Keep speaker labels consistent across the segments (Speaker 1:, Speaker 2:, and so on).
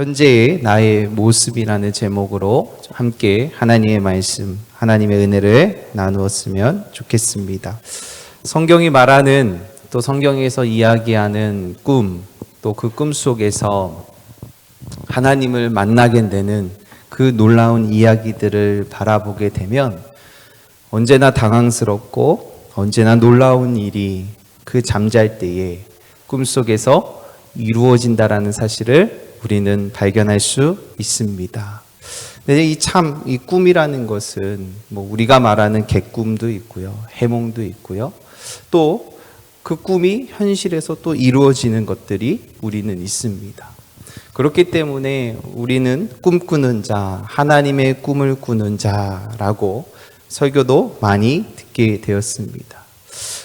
Speaker 1: 현재의 나의 모습이라는 제목으로 함께 하나님의 말씀, 하나님의 은혜를 나누었으면 좋겠습니다. 성경이 말하는 또 성경에서 이야기하는 꿈, 또 그 꿈 속에서 하나님을 만나게 되는 그 놀라운 이야기들을 바라보게 되면 언제나 당황스럽고 언제나 놀라운 일이 그 잠잘 때에 꿈 속에서 이루어진다라는 사실을 우리는 발견할 수 있습니다. 근데 이 참, 이 꿈이라는 것은 뭐 우리가 말하는 개꿈도 있고요. 해몽도 있고요. 또 그 꿈이 현실에서 또 이루어지는 것들이 우리는 있습니다. 그렇기 때문에 우리는 꿈꾸는 자, 하나님의 꿈을 꾸는 자라고 설교도 많이 듣게 되었습니다.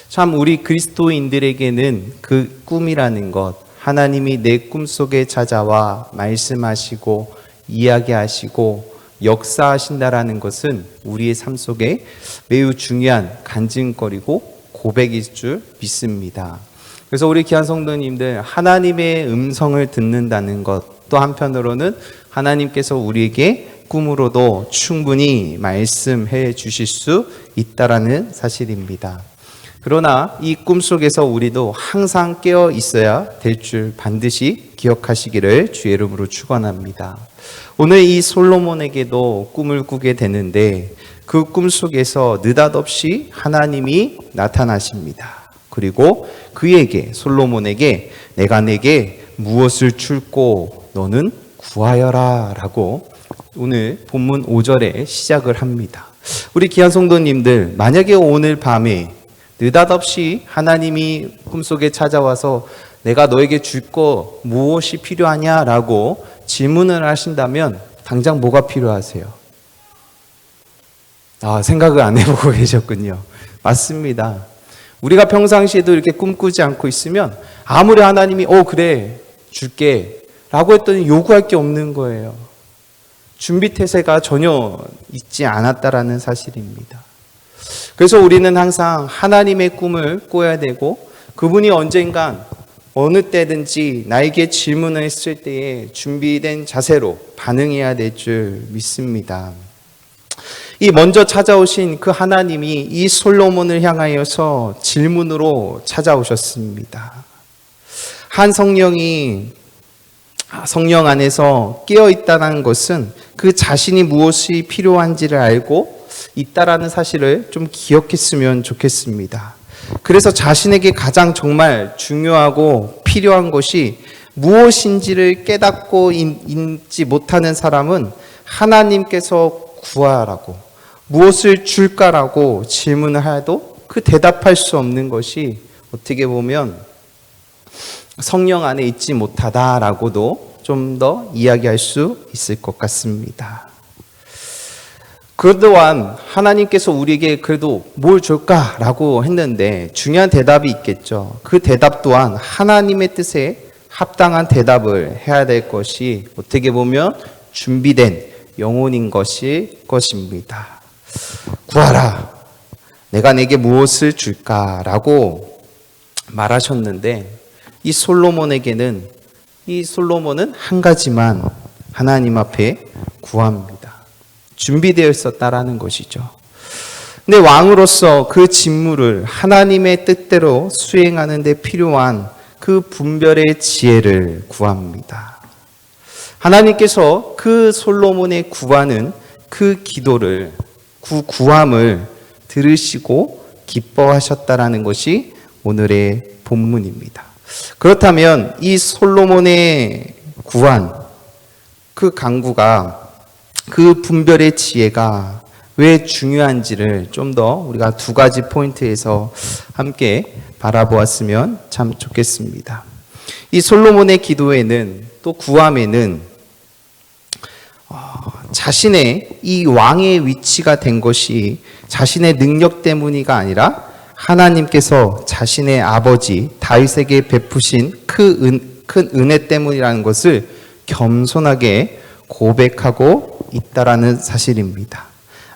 Speaker 1: 참 우리 그리스도인들에게는 그 꿈이라는 것, 하나님이 내 꿈속에 찾아와 말씀하시고 이야기하시고 역사하신다라는 것은 우리의 삶 속에 매우 중요한 간증거리고 고백일 줄 믿습니다. 그래서 우리 귀한 성도님들 하나님의 음성을 듣는다는 것 또 한편으로는 하나님께서 우리에게 꿈으로도 충분히 말씀해 주실 수 있다라는 사실입니다. 그러나 이 꿈 속에서 우리도 항상 깨어 있어야 될 줄 반드시 기억하시기를 주의 이름으로 축원합니다. 오늘 이 솔로몬에게도 꿈을 꾸게 되는데 그 꿈 속에서 느닷없이 하나님이 나타나십니다. 그리고 그에게 솔로몬에게 내가 내게 무엇을 줄고 너는 구하여라라고 오늘 본문 5절에 시작을 합니다. 우리 귀한 성도님들 만약에 오늘 밤에 느닷없이 하나님이 꿈속에 찾아와서 내가 너에게 줄 거 무엇이 필요하냐라고 질문을 하신다면 당장 뭐가 필요하세요? 아, 생각을 안 해보고 계셨군요. 맞습니다. 우리가 평상시에도 이렇게 꿈꾸지 않고 있으면 아무리 하나님이, 어, 그래, 줄게. 라고 했더니 요구할 게 없는 거예요. 준비 태세가 전혀 있지 않았다라는 사실입니다. 그래서 우리는 항상 하나님의 꿈을 꿔야 되고 그분이 언젠간 어느 때든지 나에게 질문을 했을 때에 준비된 자세로 반응해야 될 줄 믿습니다. 이 먼저 찾아오신 그 하나님이 이 솔로몬을 향하여서 질문으로 찾아오셨습니다. 한 성령이 성령 안에서 깨어 있다는 것은 그 자신이 무엇이 필요한지를 알고 있다라는 사실을 좀 기억했으면 좋겠습니다. 그래서 자신에게 가장 정말 중요하고 필요한 것이 무엇인지를 깨닫고 있지 못하는 사람은 하나님께서 구하라고 무엇을 줄까라고 질문을 해도 그 대답할 수 없는 것이 어떻게 보면 성령 안에 있지 못하다라고도 좀 더 이야기할 수 있을 것 같습니다. 그 또한 하나님께서 우리에게 그래도 뭘 줄까라고 했는데 중요한 대답이 있겠죠. 그 대답 또한 하나님의 뜻에 합당한 대답을 해야 될 것이 어떻게 보면 준비된 영혼인 것이 것입니다. 구하라. 내가 내게 무엇을 줄까라고 말하셨는데 이 솔로몬에게는 이 솔로몬은 한 가지만 하나님 앞에 구합니다. 준비되어 있었다라는 것이죠. 근데 왕으로서 그 직무를 하나님의 뜻대로 수행하는 데 필요한 그 분별의 지혜를 구합니다. 하나님께서 그 솔로몬의 구하는 그 기도를 구 구함을 들으시고 기뻐하셨다라는 것이 오늘의 본문입니다. 그렇다면 이 솔로몬의 구한 그 강구가 그 분별의 지혜가 왜 중요한지를 좀 더 우리가 두 가지 포인트에서 함께 바라보았으면 참 좋겠습니다. 이 솔로몬의 기도에는 또 구함에는 어, 자신의 이 왕의 위치가 된 것이 자신의 능력 때문이가 아니라 하나님께서 자신의 아버지 다윗에게 베푸신 그 은, 큰 은혜 때문이라는 것을 겸손하게 고백하고 있다라는 사실입니다.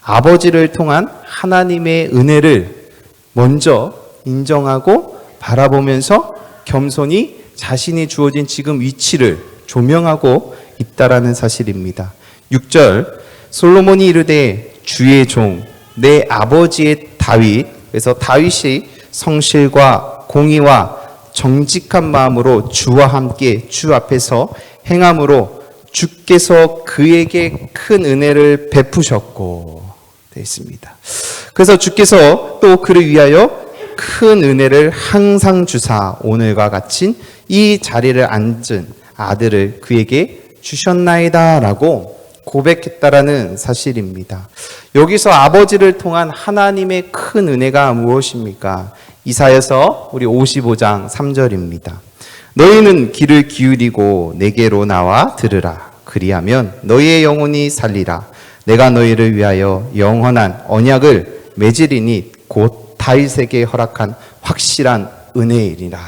Speaker 1: 아버지를 통한 하나님의 은혜를 먼저 인정하고 바라보면서 겸손히 자신이 주어진 지금 위치를 조명하고 있다라는 사실입니다. 6절 솔로몬이 이르되 주의 종 내 아버지의 다윗 그래서 다윗이 성실과 공의와 정직한 마음으로 주와 함께 주 앞에서 행함으로 주께서 그에게 큰 은혜를 베푸셨고 되어 있습니다. 그래서 주께서 또 그를 위하여 큰 은혜를 항상 주사 오늘과 같이 이 자리를 앉은 아들을 그에게 주셨나이다라고 고백했다라는 사실입니다. 여기서 아버지를 통한 하나님의 큰 은혜가 무엇입니까? 이사여서 우리 55장 3절입니다. 너희는 귀를 기울이고 내게로 나와 들으라. 그리하면 너희의 영혼이 살리라. 내가 너희를 위하여 영원한 언약을 맺으리니 곧 다윗에게 허락한 확실한 은혜이리라.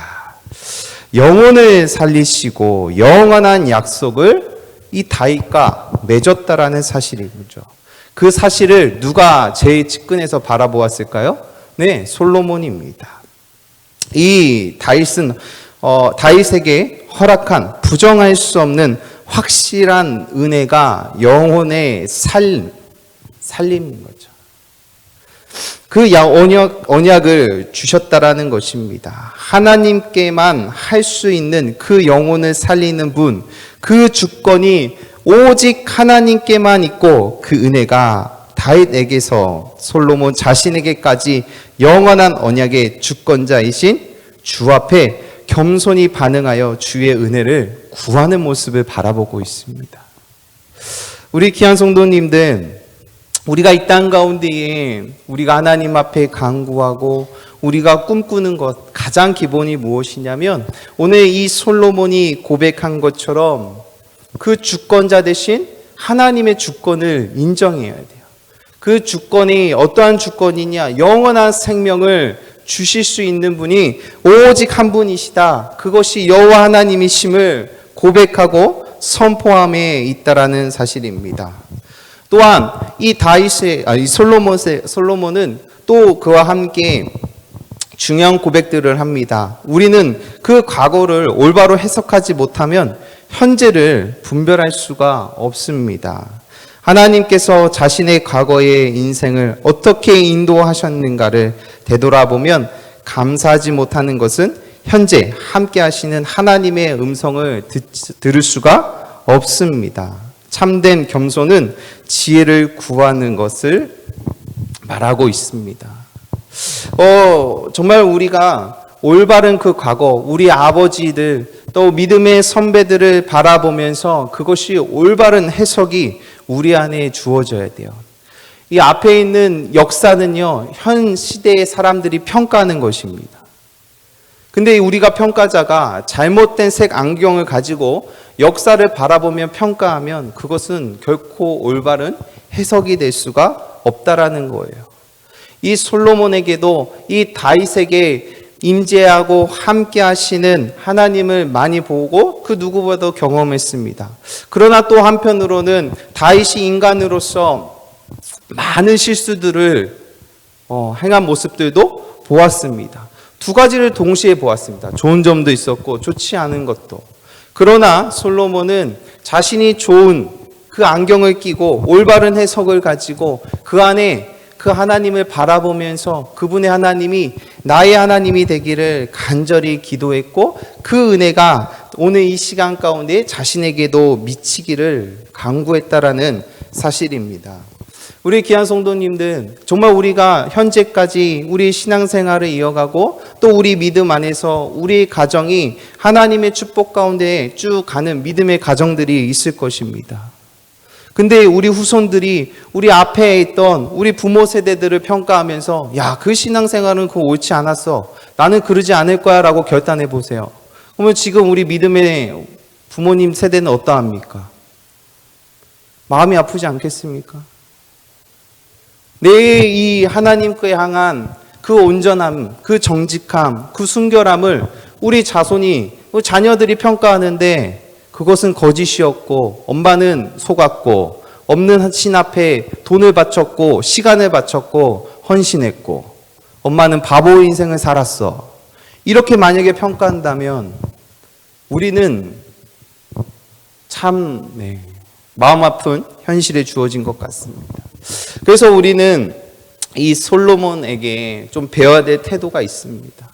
Speaker 1: 영혼을 살리시고 영원한 약속을 이 다윗과 맺었다라는 사실이죠. 그 사실을 누가 제일 측근에서 바라보았을까요? 네, 솔로몬입니다. 이 다윗은 어, 다윗에게 허락한 부정할 수 없는 확실한 은혜가 영혼의 살 살림인 거죠. 그 야- 언약, 언약을 주셨다라는 것입니다. 하나님께만 할 수 있는 그 영혼을 살리는 분, 그 주권이 오직 하나님께만 있고 그 은혜가 다윗에게서 솔로몬 자신에게까지 영원한 언약의 주권자이신 주 앞에 겸손히 반응하여 주의 은혜를 구하는 모습을 바라보고 있습니다. 우리 귀한 성도님들, 우리가 이 땅 가운데에 우리가 하나님 앞에 간구하고 우리가 꿈꾸는 것 가장 기본이 무엇이냐면 오늘 이 솔로몬이 고백한 것처럼 그 주권자 대신 하나님의 주권을 인정해야 돼요. 그 주권이 어떠한 주권이냐? 영원한 생명을 주실 수 있는 분이 오직 한 분이시다. 그것이 여호와 하나님이심을 고백하고 선포함에 있다라는 사실입니다. 또한 이 다윗의 아이 솔로몬의 솔로몬은 또 그와 함께 중요한 고백들을 합니다. 우리는 그 과거를 올바로 해석하지 못하면 현재를 분별할 수가 없습니다. 하나님께서 자신의 과거의 인생을 어떻게 인도하셨는가를 되돌아보면 감사하지 못하는 것은 현재 함께 하시는 하나님의 음성을 듣, 들을 수가 없습니다. 참된 겸손은 지혜를 구하는 것을 말하고 있습니다. 어, 정말 우리가 올바른 그 과거, 우리 아버지들, 또 믿음의 선배들을 바라보면서 그것이 올바른 해석이 우리 안에 주어져야 돼요. 이 앞에 있는 역사는요, 현 시대의 사람들이 평가하는 것입니다. 근데 우리가 평가자가 잘못된 색 안경을 가지고 역사를 바라보며 평가하면 그것은 결코 올바른 해석이 될 수가 없다라는 거예요. 이 솔로몬에게도 이 다윗에게 임재하고 함께 하시는 하나님을 많이 보고 그 누구보다도 경험했습니다. 그러나 또 한편으로는 다윗이 인간으로서 많은 실수들을 어, 행한 모습들도 보았습니다. 두 가지를 동시에 보았습니다. 좋은 점도 있었고 좋지 않은 것도. 그러나 솔로몬은 자신이 좋은 그 안경을 끼고 올바른 해석을 가지고 그 안에 그 하나님을 바라보면서 그분의 하나님이 나의 하나님이 되기를 간절히 기도했고 그 은혜가 오늘 이 시간 가운데 자신에게도 미치기를 강구했다라는 사실입니다. 우리 귀한 성도님들, 정말 우리가 현재까지 우리 신앙생활을 이어가고 또 우리 믿음 안에서 우리 가정이 하나님의 축복 가운데 쭉 가는 믿음의 가정들이 있을 것입니다. 근데 우리 후손들이 우리 앞에 있던 우리 부모 세대들을 평가하면서 야, 그 신앙생활은 그거 옳지 않았어. 나는 그러지 않을 거야 라고 결단해 보세요. 그러면 지금 우리 믿음의 부모님 세대는 어떠합니까? 마음이 아프지 않겠습니까? 내 이 하나님께 향한 그 온전함, 그 정직함, 그 순결함을 우리 자손이, 우리 자녀들이 평가하는데 그것은 거짓이었고, 엄마는 속았고, 없는 신 앞에 돈을 바쳤고, 시간을 바쳤고, 헌신했고, 엄마는 바보 인생을 살았어. 이렇게 만약에 평가한다면, 우리는 참 네, 마음 아픈 현실에 주어진 것 같습니다. 그래서 우리는 이 솔로몬에게 좀 배워야 될 태도가 있습니다.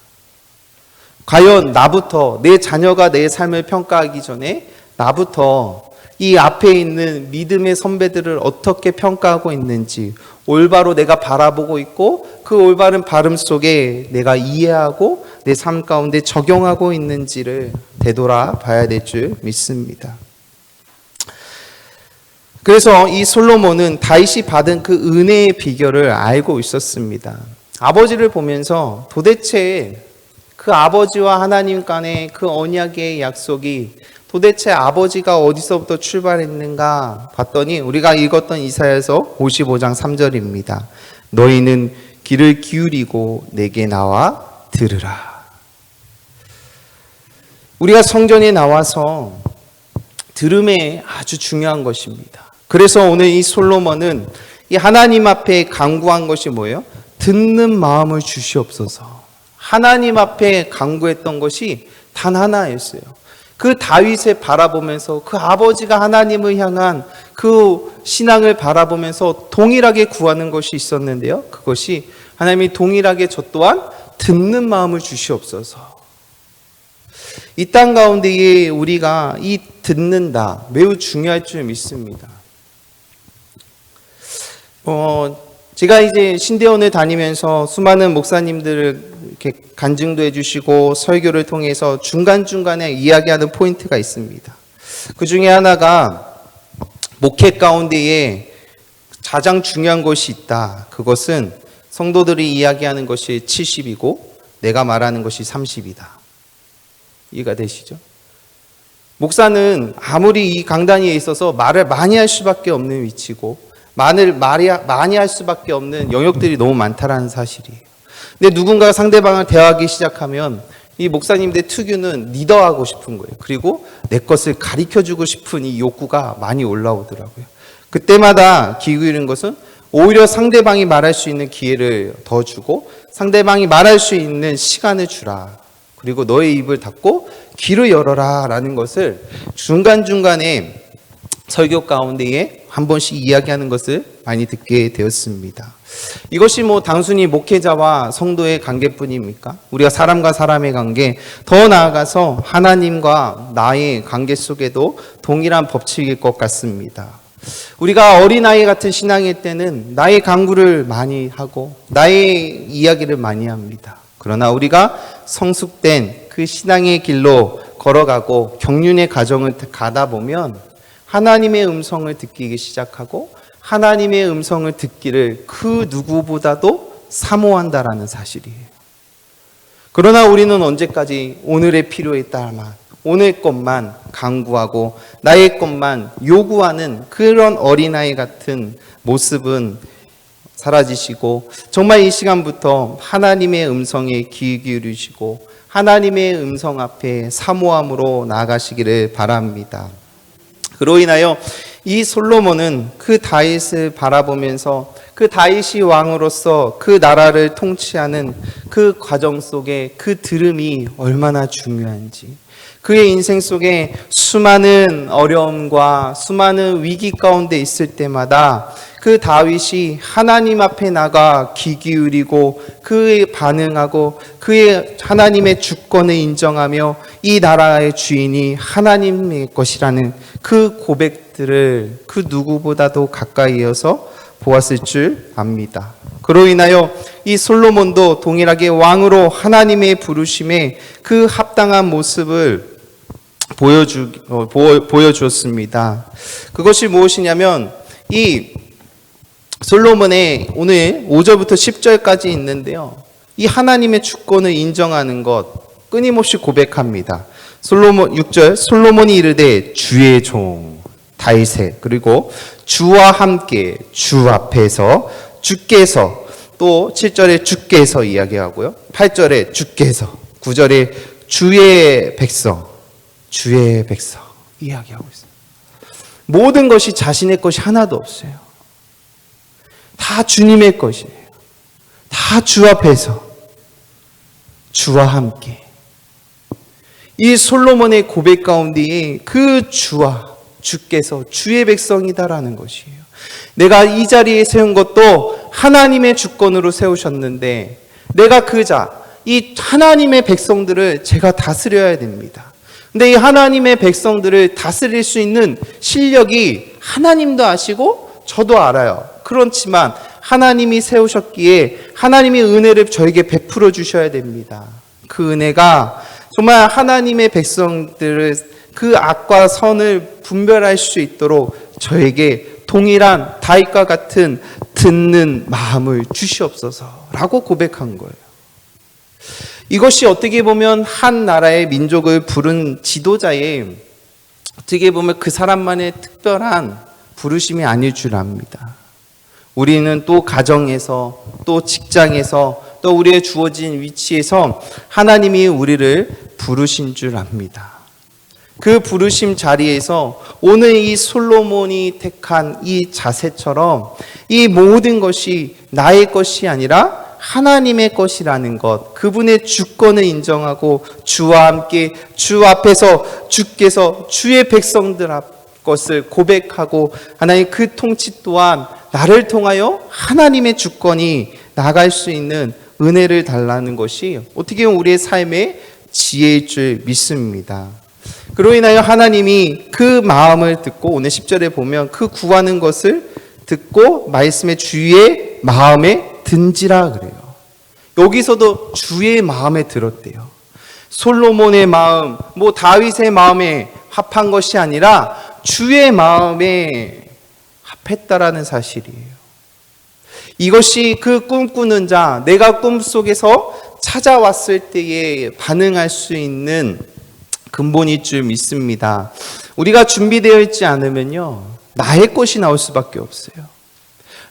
Speaker 1: 과연 나부터 내 자녀가 내 삶을 평가하기 전에 나부터 이 앞에 있는 믿음의 선배들을 어떻게 평가하고 있는지 올바로 내가 바라보고 있고 그 올바른 발음 속에 내가 이해하고 내 삶 가운데 적용하고 있는지를 되돌아 봐야 될 줄 믿습니다. 그래서 이 솔로몬은 다윗이 받은 그 은혜의 비결을 알고 있었습니다. 아버지를 보면서 도대체 그 아버지와 하나님 간의 그 언약의 약속이 도대체 아버지가 어디서부터 출발했는가 봤더니 우리가 읽었던 이사야서 55장 3절입니다. 너희는 귀를 기울이고 내게 나와 들으라. 우리가 성전에 나와서 들음에 아주 중요한 것입니다. 그래서 오늘 이 솔로몬은 이 하나님 앞에 간구한 것이 뭐예요? 듣는 마음을 주시옵소서. 하나님 앞에 간구했던 것이 단 하나였어요. 그 다윗을 바라보면서 그 아버지가 하나님을 향한 그 신앙을 바라보면서 동일하게 구하는 것이 있었는데요. 그것이 하나님이 동일하게 저 또한 듣는 마음을 주시옵소서. 이 땅 가운데에 우리가 이 듣는다 매우 중요할 줄 믿습니다. 어, 제가 이제 신대원을 다니면서 수많은 목사님들을 이렇게 간증도 해주시고 설교를 통해서 중간중간에 이야기하는 포인트가 있습니다. 그 중에 하나가 목회 가운데에 가장 중요한 것이 있다. 그것은 성도들이 이야기하는 것이 70이고 내가 말하는 것이 30이다. 이해가 되시죠? 목사는 아무리 이 강단위에 있어서 말을 많이 할 수밖에 없는 위치고 말을 많이 할 수밖에 없는 영역들이 너무 많다라는 사실이에요. 근데 누군가 상대방을 대화하기 시작하면 이 목사님들 특유는 리더하고 싶은 거예요. 그리고 내 것을 가르쳐 주고 싶은 이 욕구가 많이 올라오더라고요. 그때마다 기울이는 것은 오히려 상대방이 말할 수 있는 기회를 더 주고 상대방이 말할 수 있는 시간을 주라. 그리고 너의 입을 닫고 귀를 열어라 라는 것을 중간중간에 설교 가운데에 한 번씩 이야기하는 것을 많이 듣게 되었습니다. 이것이 뭐 단순히 목회자와 성도의 관계뿐입니까? 우리가 사람과 사람의 관계, 더 나아가서 하나님과 나의 관계 속에도 동일한 법칙일 것 같습니다. 우리가 어린아이 같은 신앙일 때는 나의 강구를 많이 하고 나의 이야기를 많이 합니다. 그러나 우리가 성숙된 그 신앙의 길로 걸어가고 경륜의 과정을 가다 보면 하나님의 음성을 듣기 시작하고 하나님의 음성을 듣기를 그 누구보다도 사모한다라는 사실이에요. 그러나 우리는 언제까지 오늘의 필요에 따라만 오늘 것만 강구하고 나의 것만 요구하는 그런 어린아이 같은 모습은 사라지시고 정말 이 시간부터 하나님의 음성에 귀 기울이시고 하나님의 음성 앞에 사모함으로 나아가시기를 바랍니다. 그로 인하여 이 솔로몬은 그 다윗을 바라보면서 그 다윗이 왕으로서 그 나라를 통치하는 그 과정 속에 그 들음이 얼마나 중요한지 그의 인생 속에 수많은 어려움과 수많은 위기 가운데 있을 때마다 그 다윗이 하나님 앞에 나가 귀 기울이고 그의 반응하고 그의 하나님의 주권을 인정하며 이 나라의 주인이 하나님의 것이라는 그 고백들을 그 누구보다도 가까이에서 보았을 줄 압니다. 그로 인하여 이 솔로몬도 동일하게 왕으로 하나님의 부르심에 그 합당한 모습을 보여주, 어, 보여, 주었습니다. 그것이 무엇이냐면 이 솔로몬의 오늘 5절부터 10절까지 있는데요. 이 하나님의 주권을 인정하는 것 끊임없이 고백합니다. 솔로몬 6절 솔로몬이 이르되 주의 종 다윗의 그리고 주와 함께 주 앞에서 주께서 또 7절에 주께서 이야기하고요. 8절에 주께서 9절에 주의 백성 주의 백성 이야기하고 있습니다. 모든 것이 자신의 것이 하나도 없어요. 다 주님의 것이에요. 다 주 앞에서 주와 함께 이 솔로몬의 고백 가운데에 그 주와 주께서 주의 백성이다라는 것이에요. 내가 이 자리에 세운 것도 하나님의 주권으로 세우셨는데 내가 그 자, 이 하나님의 백성들을 제가 다스려야 됩니다. 근데 이 하나님의 백성들을 다스릴 수 있는 실력이 하나님도 아시고 저도 알아요. 그렇지만 하나님이 세우셨기에 하나님의 은혜를 저에게 베풀어 주셔야 됩니다. 그 은혜가 정말 하나님의 백성들을 그 악과 선을 분별할 수 있도록 저에게 동일한 다윗과 같은 듣는 마음을 주시옵소서라고 고백한 거예요. 이것이 어떻게 보면 한 나라의 민족을 부른 지도자의 어떻게 보면 그 사람만의 특별한 부르심이 아닐 줄 압니다. 우리는 또 가정에서 또 직장에서 또 우리의 주어진 위치에서 하나님이 우리를 부르신 줄 압니다. 그 부르심 자리에서 오늘 이 솔로몬이 택한 이 자세처럼 이 모든 것이 나의 것이 아니라 하나님의 것이라는 것, 그분의 주권을 인정하고 주와 함께 주 앞에서 주께서 주의 백성들 앞 것을 고백하고 하나님 그 통치 또한 나를 통하여 하나님의 주권이 나갈 수 있는 은혜를 달라는 것이 어떻게 보면 우리의 삶의 지혜일 줄 믿습니다. 그로 인하여 하나님이 그 마음을 듣고 오늘 10절에 보면 그 구하는 것을 듣고 말씀의 주의 마음에 든지라 그래요. 여기서도 주의 마음에 들었대요. 솔로몬의 마음, 뭐 다윗의 마음에 합한 것이 아니라 주의 마음에 합했다라는 사실이에요. 이것이 그 꿈꾸는 자, 내가 꿈속에서 찾아왔을 때에 반응할 수 있는 근본일 줄 믿습니다. 우리가 준비되어 있지 않으면요, 나의 것이 나올 수밖에 없어요.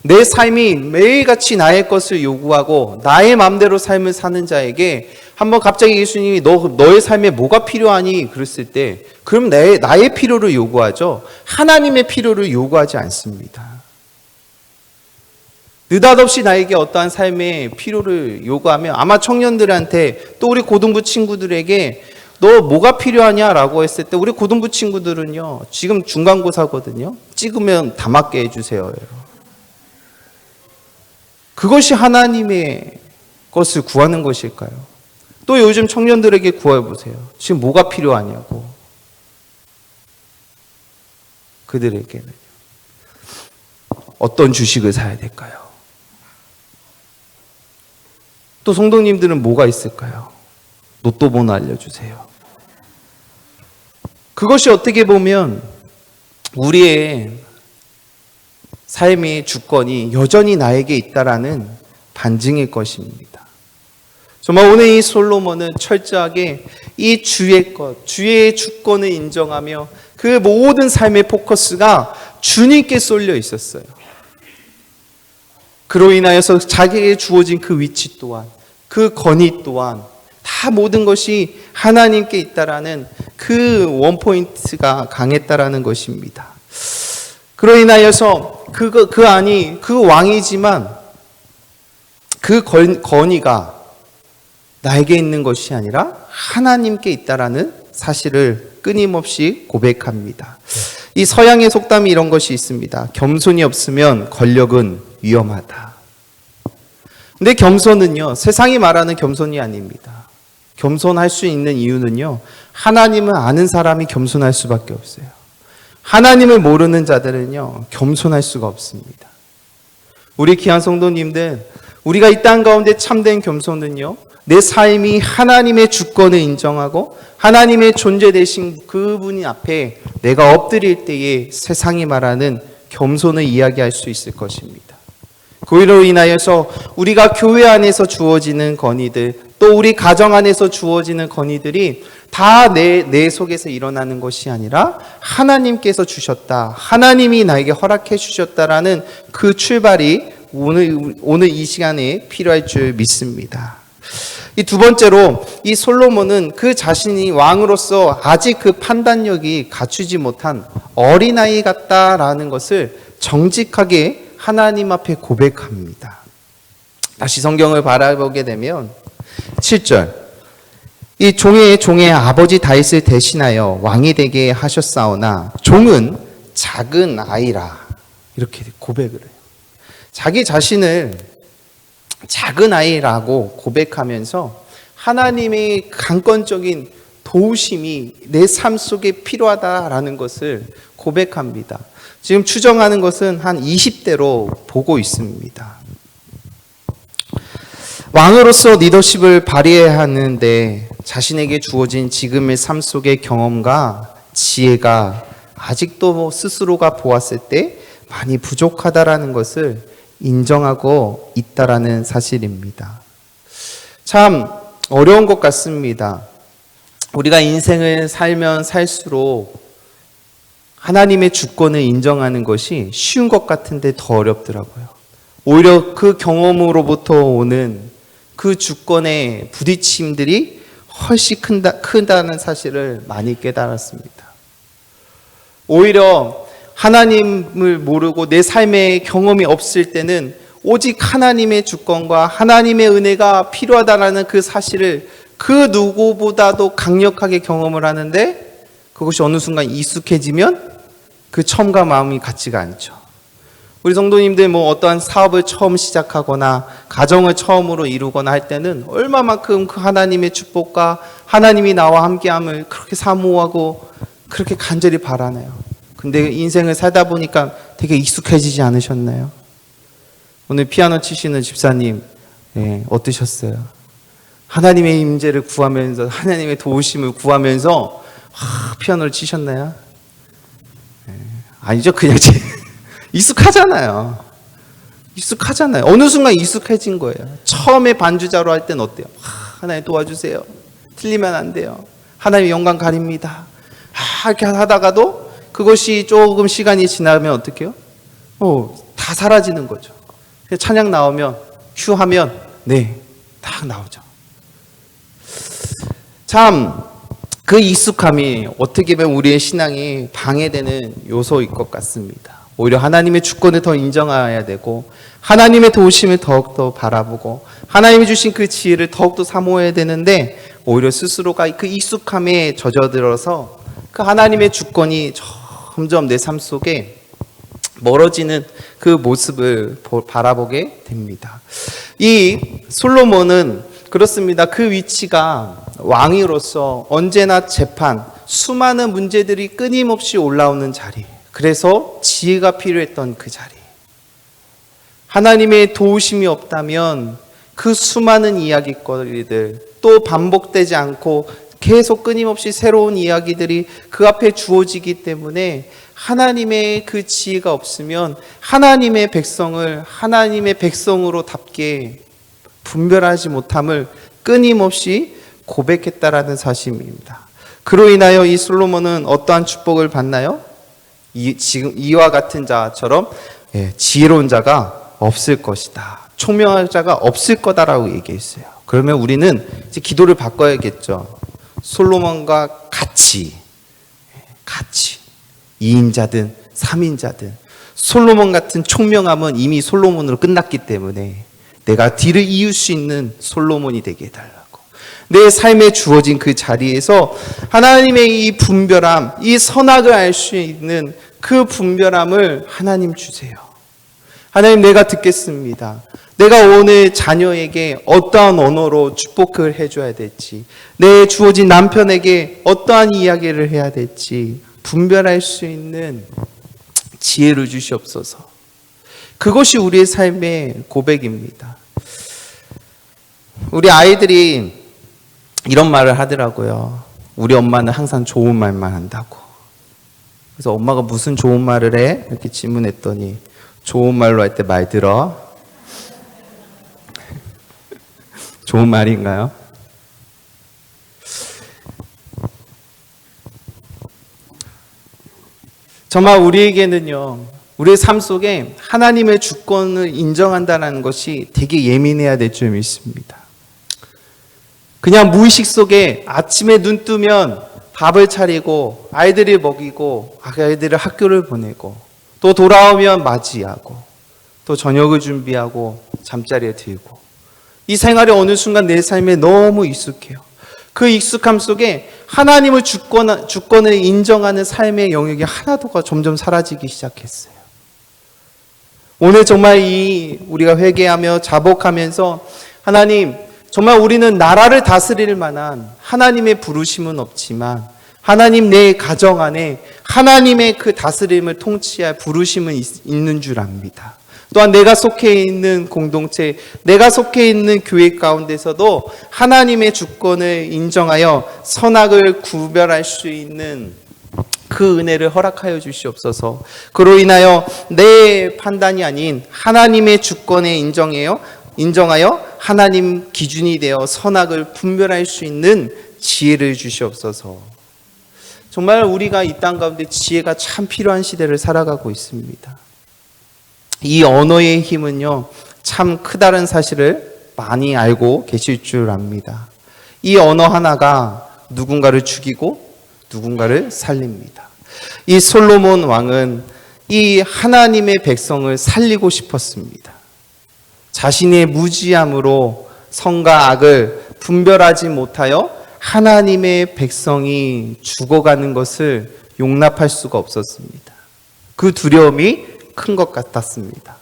Speaker 1: 내 삶이 매일같이 나의 것을 요구하고 나의 마음대로 삶을 사는 자에게 한번 갑자기 예수님이 너 너의 삶에 뭐가 필요하니 그랬을 때 그럼 내 나의 필요를 요구하죠. 하나님의 필요를 요구하지 않습니다. 느닷없이 나에게 어떠한 삶의 필요를 요구하면 아마 청년들한테 또 우리 고등부 친구들에게 너 뭐가 필요하냐라고 했을 때 우리 고등부 친구들은요 지금 중간고사거든요 찍으면 다 맞게 해주세요. 그것이 하나님의 것을 구하는 것일까요? 또 요즘 청년들에게 구해보세요. 지금 뭐가 필요하냐고. 그들에게는 어떤 주식을 사야 될까요? 또 성도님들은 뭐가 있을까요? 로또 번호 알려주세요. 그것이 어떻게 보면 우리의 삶의 주권이 여전히 나에게 있다라는 반증일 것입니다. 정말 오늘 이 솔로몬은 철저하게 이 주의 것, 주의 주권을 인정하며 그 모든 삶의 포커스가 주님께 쏠려 있었어요. 그로 인하여서 자기에게 주어진 그 위치 또한, 그 권위 또한 다 모든 것이 하나님께 있다라는 그 원포인트가 강했다라는 것입니다. 그로 인하여서 그, 그 안이 그 왕이지만 그 권위가 나에게 있는 것이 아니라 하나님께 있다라는 사실을 끊임없이 고백합니다. 이 서양의 속담이 이런 것이 있습니다. 겸손이 없으면 권력은 위험하다. 근데 겸손은요, 세상이 말하는 겸손이 아닙니다. 겸손할 수 있는 이유는요, 하나님을 아는 사람이 겸손할 수밖에 없어요. 하나님을 모르는 자들은요, 겸손할 수가 없습니다. 우리 귀한 성도님들, 우리가 이 땅 가운데 참된 겸손은요, 내 삶이 하나님의 주권을 인정하고 하나님의 존재 되신 그분이 앞에 내가 엎드릴 때에 세상이 말하는 겸손을 이야기할 수 있을 것입니다. 그로 인하여서 우리가 교회 안에서 주어지는 건의들, 또 우리 가정 안에서 주어지는 건의들이 다 내 내 속에서 일어나는 것이 아니라 하나님께서 주셨다. 하나님이 나에게 허락해 주셨다라는 그 출발이 오늘 오늘 이 시간에 필요할 줄 믿습니다. 이 두 번째로 이 솔로몬은 그 자신이 왕으로서 아직 그 판단력이 갖추지 못한 어린아이 같다라는 것을 정직하게 하나님 앞에 고백합니다. 다시 성경을 바라보게 되면 7절 이 종의 종의 아버지 다윗을 대신하여 왕이 되게 하셨사오나 종은 작은 아이라 이렇게 고백을 해요. 자기 자신을 작은 아이라고 고백하면서 하나님의 강권적인 도우심이 내 삶 속에 필요하다라는 것을 고백합니다. 지금 추정하는 것은 한 20대로 보고 있습니다. 왕으로서 리더십을 발휘해야 하는데 자신에게 주어진 지금의 삶 속의 경험과 지혜가 아직도 뭐 스스로가 보았을 때 많이 부족하다라는 것을 인정하고 있다라는 사실입니다. 참 어려운 것 같습니다. 우리가 인생을 살면 살수록 하나님의 주권을 인정하는 것이 쉬운 것 같은데 더 어렵더라고요. 오히려 그 경험으로부터 오는 그 주권의 부딪힘들이 훨씬 큰다, 크다는 사실을 많이 깨달았습니다. 오히려 하나님을 모르고 내 삶의 경험이 없을 때는 오직 하나님의 주권과 하나님의 은혜가 필요하다라는 그 사실을 그 누구보다도 강력하게 경험을 하는데 그것이 어느 순간 익숙해지면 그 처음과 마음이 같지가 않죠. 우리 성도님들 뭐 어떠한 사업을 처음 시작하거나 가정을 처음으로 이루거나 할 때는 얼마만큼 그 하나님의 축복과 하나님이 나와 함께함을 그렇게 사모하고 그렇게 간절히 바라나요. 근데 인생을 살다 보니까 되게 익숙해지지 않으셨나요? 오늘 피아노 치시는 집사님 예, 어떠셨어요? 하나님의 임재를 구하면서 하나님의 도우심을 구하면서 하, 피아노를 치셨나요? 예, 아니죠, 그냥 치- 익숙하잖아요. 익숙하잖아요. 어느 순간 익숙해진 거예요. 처음에 반주자로 할 땐 어때요? 하, 하나님 도와주세요. 틀리면 안 돼요. 하나님 영광 가립니다. 아, 이렇게 하다가도 그것이 조금 시간이 지나면 어떡해요? 어, 다 사라지는 거죠. 찬양 나오면 휴 하면 네, 딱 나오죠. 참 그 익숙함이 어떻게 보면 우리의 신앙이 방해되는 요소일 것 같습니다. 오히려 하나님의 주권을 더 인정해야 되고 하나님의 도우심을 더욱더 바라보고 하나님이 주신 그 지혜를 더욱더 사모해야 되는데 오히려 스스로가 그 익숙함에 젖어들어서 그 하나님의 주권이 점점 내 삶 속에 멀어지는 그 모습을 보- 바라보게 됩니다. 이 솔로몬은 그렇습니다. 그 위치가 왕으로서 언제나 재판, 수많은 문제들이 끊임없이 올라오는 자리. 그래서 지혜가 필요했던 그 자리. 하나님의 도우심이 없다면 그 수많은 이야기거리들 또 반복되지 않고 계속 끊임없이 새로운 이야기들이 그 앞에 주어지기 때문에 하나님의 그 지혜가 없으면 하나님의 백성을 하나님의 백성으로답게 분별하지 못함을 끊임없이 고백했다라는 사실입니다. 그로 인하여 이 솔로몬은 어떠한 축복을 받나요? 이, 지금 이와 같은 자처럼 예, 지혜로운 자가 없을 것이다. 총명한 자가 없을 거다라고 얘기했어요. 그러면 우리는 이제 기도를 바꿔야겠죠. 솔로몬과 같이, 예, 같이 2인자든 3인자든 솔로몬 같은 총명함은 이미 솔로몬으로 끝났기 때문에 내가 뒤를 이을 수 있는 솔로몬이 되게 해달라고. 내 삶에 주어진 그 자리에서 하나님의 이 분별함, 이 선악을 알 수 있는 그 분별함을 하나님 주세요. 하나님 내가 듣겠습니다. 내가 오늘 자녀에게 어떠한 언어로 축복을 해줘야 될지, 내 주어진 남편에게 어떠한 이야기를 해야 될지 분별할 수 있는 지혜를 주시옵소서. 그것이 우리의 삶의 고백입니다. 우리 아이들이 이런 말을 하더라고요. 우리 엄마는 항상 좋은 말만 한다고. 그래서 엄마가 무슨 좋은 말을 해? 이렇게 질문했더니 좋은 말로 할 때 말 들어. 좋은 말인가요? 정말 우리에게는요, 우리의 삶 속에 하나님의 주권을 인정한다는 것이 되게 예민해야 될줄 믿습니다. 그냥 무의식 속에 아침에 눈 뜨면 밥을 차리고 아이들을 먹이고 아이들을 학교를 보내고 또 돌아오면 맞이하고 또 저녁을 준비하고 잠자리에 들고 이 생활이 어느 순간 내 삶에 너무 익숙해요. 그 익숙함 속에 하나님을 주권, 주권을 인정하는 삶의 영역이 하나도가 점점 사라지기 시작했어요. 오늘 정말 이 우리가 회개하며 자복하면서 하나님 정말 우리는 나라를 다스릴 만한 하나님의 부르심은 없지만 하나님 내 가정 안에 하나님의 그 다스림을 통치할 부르심은 있- 있는 줄 압니다. 또한 내가 속해 있는 공동체, 내가 속해 있는 교회 가운데서도 하나님의 주권을 인정하여 선악을 구별할 수 있는 그 은혜를 허락하여 주시옵소서. 그로 인하여 내 판단이 아닌 하나님의 주권에 인정해요. 인정하여 하나님 기준이 되어 선악을 분별할 수 있는 지혜를 주시옵소서. 정말 우리가 이 땅 가운데 지혜가 참 필요한 시대를 살아가고 있습니다. 이 언어의 힘은요, 참 크다는 사실을 많이 알고 계실 줄 압니다. 이 언어 하나가 누군가를 죽이고 누군가를 살립니다. 이 솔로몬 왕은 이 하나님의 백성을 살리고 싶었습니다. 자신의 무지함으로 성과 악을 분별하지 못하여 하나님의 백성이 죽어가는 것을 용납할 수가 없었습니다. 그 두려움이 큰 것 같았습니다.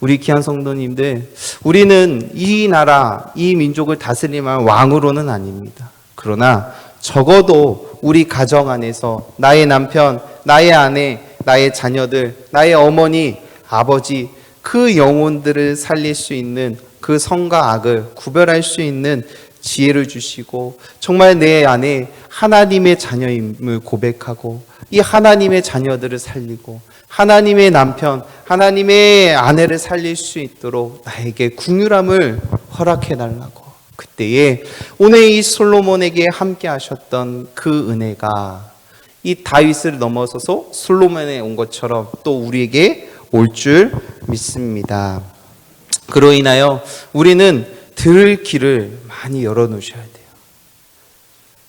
Speaker 1: 우리 귀한 성도님들, 우리는 이 나라, 이 민족을 다스림할 왕으로는 아닙니다. 그러나 적어도 우리 가정 안에서 나의 남편, 나의 아내, 나의 자녀들, 나의 어머니, 아버지, 그 영혼들을 살릴 수 있는 그 성과 악을 구별할 수 있는 지혜를 주시고 정말 내 안에 하나님의 자녀임을 고백하고 이 하나님의 자녀들을 살리고 하나님의 남편, 하나님의 아내를 살릴 수 있도록 나에게 궁유함을 허락해 달라고. 그때에 오늘 이 솔로몬에게 함께 하셨던 그 은혜가 이 다윗을 넘어서서 솔로몬에 온 것처럼 또 우리에게 올 줄 믿습니다. 그로 인하여 우리는 들을 길을 많이 열어 놓으셔야 돼요.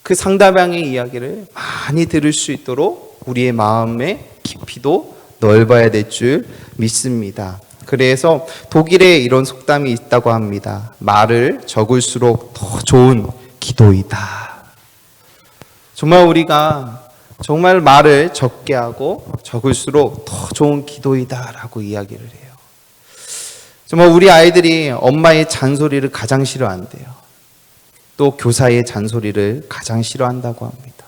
Speaker 1: 그 상대방의 이야기를 많이 들을 수 있도록 우리의 마음의 깊이도 넓어야 될 줄 믿습니다. 그래서 독일에 이런 속담이 있다고 합니다. 말을 적을수록 더 좋은 기도이다. 정말 우리가 정말 말을 적게 하고 적을수록 더 좋은 기도이다라고 이야기를 해요. 정말 우리 아이들이 엄마의 잔소리를 가장 싫어한대요. 또 교사의 잔소리를 가장 싫어한다고 합니다.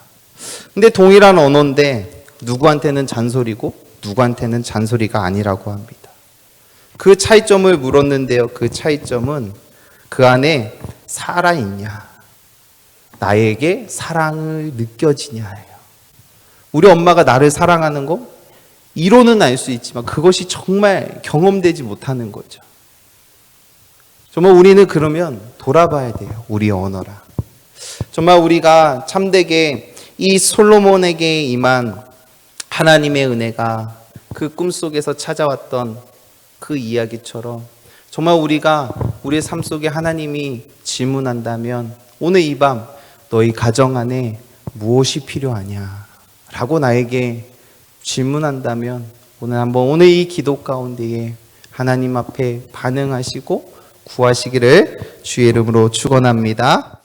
Speaker 1: 근데 동일한 언어인데 누구한테는 잔소리고 누구한테는 잔소리가 아니라고 합니다. 그 차이점을 물었는데요. 그 차이점은 그 안에 살아있냐, 나에게 사랑을 느껴지냐예요. 우리 엄마가 나를 사랑하는 거 이론은 알 수 있지만 그것이 정말 경험되지 못하는 거죠. 정말 우리는 그러면 돌아봐야 돼요. 우리 언어라. 정말 우리가 참되게 이 솔로몬에게 임한 하나님의 은혜가 그 꿈속에서 찾아왔던 그 이야기처럼 정말 우리가 우리의 삶 속에 하나님이 질문한다면 오늘 이 밤 너희 가정 안에 무엇이 필요하냐? 라고 나에게 질문한다면 오늘 한번 오늘 이 기도 가운데에 하나님 앞에 반응하시고 구하시기를 주의 이름으로 축원합니다.